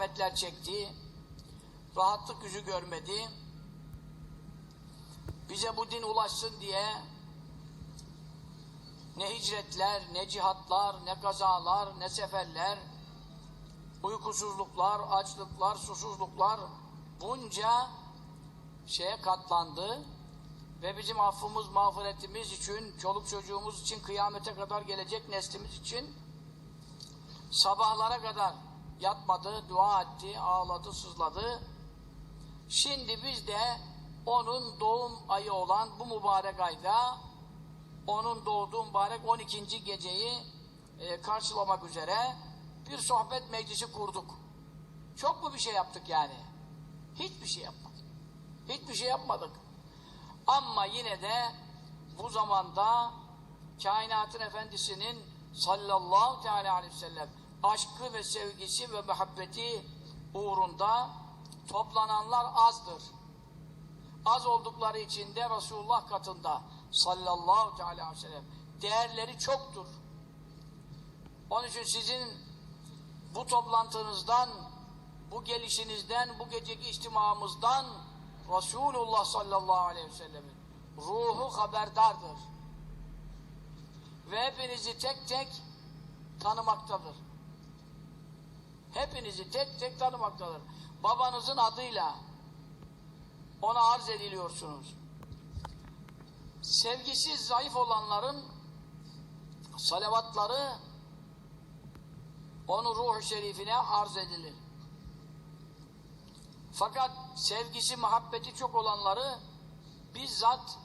zahmetler çekti, rahatlık yüzü görmedi. Bize bu din ulaşsın diye ne hicretler, ne cihatlar, ne kazalar, ne seferler, uykusuzluklar, açlıklar, susuzluklar bunca şeye katlandı ve bizim affımız, mağfiretimiz için, çoluk çocuğumuz için, kıyamete kadar gelecek neslimiz için sabahlara kadar yatmadı, dua etti, ağladı, sızladı. Şimdi biz de onun doğum ayı olan bu mübarek ayda onun doğduğu mübarek 12. geceyi e, karşılamak üzere bir sohbet meclisi kurduk. Çok mu bir şey yaptık yani? Hiçbir şey yapmadık. Hiçbir şey yapmadık. Ama yine de bu zamanda kainatın efendisinin sallallahu teala aleyhi ve sellem aşkı ve sevgisi ve muhabbeti uğrunda toplananlar azdır. Az oldukları için de Resulullah katında sallallahu aleyhi ve sellem değerleri çoktur. Onun için sizin bu toplantınızdan, bu gelişinizden, bu geceki içtimamızdan Resulullah sallallahu aleyhi ve sellemin ruhu haberdardır. Ve hepinizi tek tek tanımaktadır. Hepinizi tek tek tanımaktadır. Babanızın adıyla ona arz ediliyorsunuz. Sevgisi zayıf olanların salavatları onu ruh-u şerifine arz edilir. Fakat sevgisi, muhabbeti çok olanları bizzat